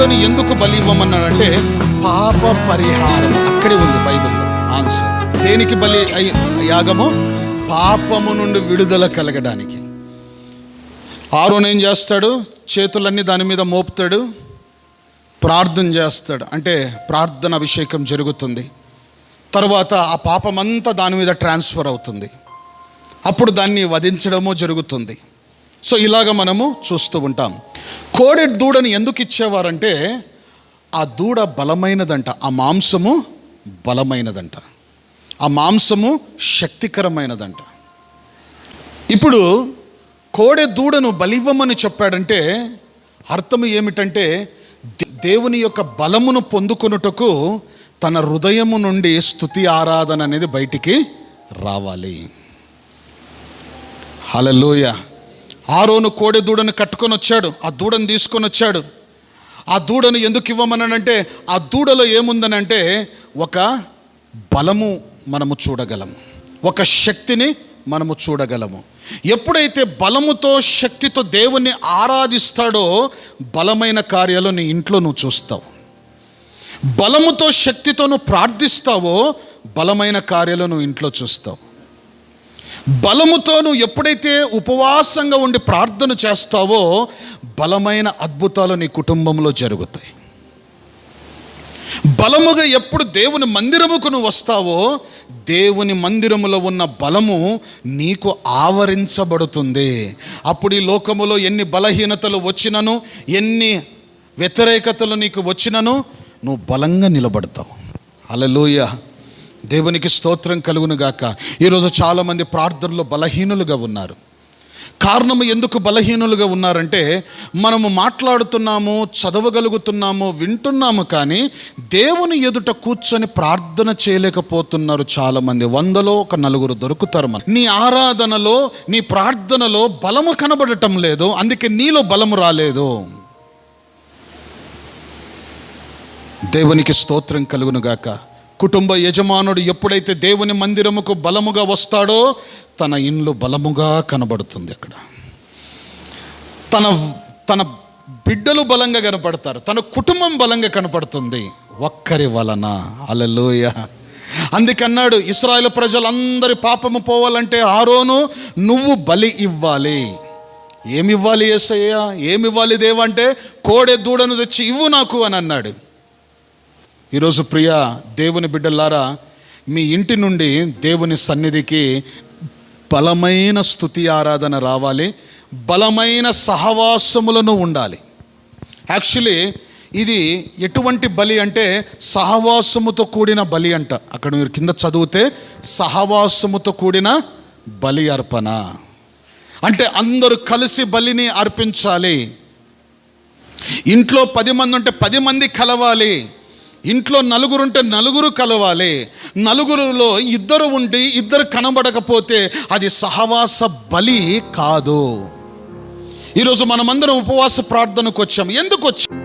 దూడని ఎందుకు బలి ఇవ్వమన్నాడంటే పాప పరిహారం అక్కడే ఉంది బైబిల్లో. ఆన్సర్ దేనికి బలి యాగము? పాపము నుండి విడుదల కలగడానికి. ఆరోన్ ఏం చేస్తాడు? చేతులన్నీ దాని మీద మోపుతాడు. ప్రార్థన చేస్తాడు. అంటే ప్రార్థన అభిషేకం జరుగుతుంది. తర్వాత ఆ పాపమంతా దాని మీద ట్రాన్స్ఫర్ అవుతుంది. అప్పుడు దాన్ని వధించడము జరుగుతుంది. సో ఇలాగ మనము చూస్తూ ఉంటాం. కోడె దూడని ఎందుకు ఇచ్చేవారంటే ఆ దూడ బలమైనదంట ఆ మాంసము బలమైనదంట ఆ మాంసము శక్తికరమైనదంట. ఇప్పుడు కోడె దూడను బలివ్వమని చెప్పాడంటే అర్థం ఏమిటంటే దేవుని యొక్క బలమును పొందుకొనుటకు తన హృదయము నుండి స్థుతి ఆరాధన అనేది బయటికి రావాలి. హలలోయ ఆరోను కోడె దూడను కట్టుకొని వచ్చాడు. ఆ దూడను తీసుకొని వచ్చాడు. ఆ దూడను ఎందుకు ఇవ్వమనంటే ఆ దూడలో ఏముందనంటే ఒక బలము మనము చూడగలము. ఒక శక్తిని మనము చూడగలము. ఎప్పుడైతే బలముతో శక్తితో దేవుణ్ణి ఆరాధిస్తాడో బలమైన కార్యాలు నీ ఇంట్లో నువ్వు చూస్తావు. బలముతో శక్తితో నువ్వు ప్రార్థిస్తావో బలమైన కార్యాలు నువ్వు ఇంట్లో చూస్తావు. బలముతో నువ్వు ఎప్పుడైతే ఉపవాసంగా ఉండి ప్రార్థన చేస్తావో బలమైన అద్భుతాలు నీ కుటుంబంలో జరుగుతాయి. బలముగా ఎప్పుడు దేవుని మందిరముకు నువ్వు వస్తావో దేవుని మందిరములో ఉన్న బలము నీకు ఆవరించబడుతుంది. అప్పుడు ఈ లోకములో ఎన్ని బలహీనతలు వచ్చినను ఎన్ని వ్యతిరేకతలు నీకు వచ్చినను నువ్వు బలంగా నిలబడతావు. అలలోయ దేవునికి స్తోత్రం కలుగునుగాక ఈరోజు చాలామంది ప్రార్థనలో బలహీనులుగా ఉన్నారు. కారణము ఎందుకు బలహీనులుగా ఉన్నారంటే మనము మాట్లాడుతున్నాము చదవగలుగుతున్నాము వింటున్నాము కానీ దేవుని ఎదుట కూర్చొని ప్రార్థన చేయలేకపోతున్నారు చాలామంది. వందలో ఒక నలుగురు దొరుకుతారు మన నీ ఆరాధనలో నీ ప్రార్థనలో బలము కనబడటం లేదు అందుకే నీలో బలము రాలేదు. దేవునికి స్తోత్రం కలుగునుగాక గాక. కుటుంబ యజమానుడు ఎప్పుడైతే దేవుని మందిరముకు బలముగా వస్తాడో తన ఇండ్లు బలముగా కనబడుతుంది అక్కడ. తన తన బిడ్డలు బలంగా కనపడతారు తన కుటుంబం బలంగా కనపడుతుంది ఒక్కరి వలన. అలలోయ అందుకన్నాడు ఇస్రాయల్ ప్రజలందరి పాపము పోవాలంటే ఆరోను నువ్వు బలి ఇవ్వాలి. ఏమి ఇవ్వాలి ఏమివ్వాలి ఏమి ఇవ్వాలి కోడె దూడను తెచ్చి ఇవ్వు నాకు అని అన్నాడు. ఈరోజు ప్రియ దేవుని బిడ్డలారా మీ ఇంటి నుండి దేవుని సన్నిధికి బలమైన స్థుతి ఆరాధన రావాలి బలమైన సహవాసములను ఉండాలి. యాక్చువల్లీ ఇది ఎటువంటి బలి అంటే సహవాసముతో కూడిన బలి అంట. అక్కడ మీరు కింద చదివితే సహవాసముతో కూడిన బలి అర్పణ. అంటే అందరూ కలిసి బలిని అర్పించాలి. ఇంట్లో పది మంది ఉంటే పది మంది కలవాలి. ఇంట్లో నలుగురు ఉంటే నలుగురు కలవాలి. నలుగురులో ఇద్దరు ఉండి ఇద్దరు కనబడకపోతే అది సహవాస బలి కాదు. ఈరోజు మనమందరం ఉపవాస ప్రార్థనకు వచ్చాం. ఎందుకు వచ్చాం?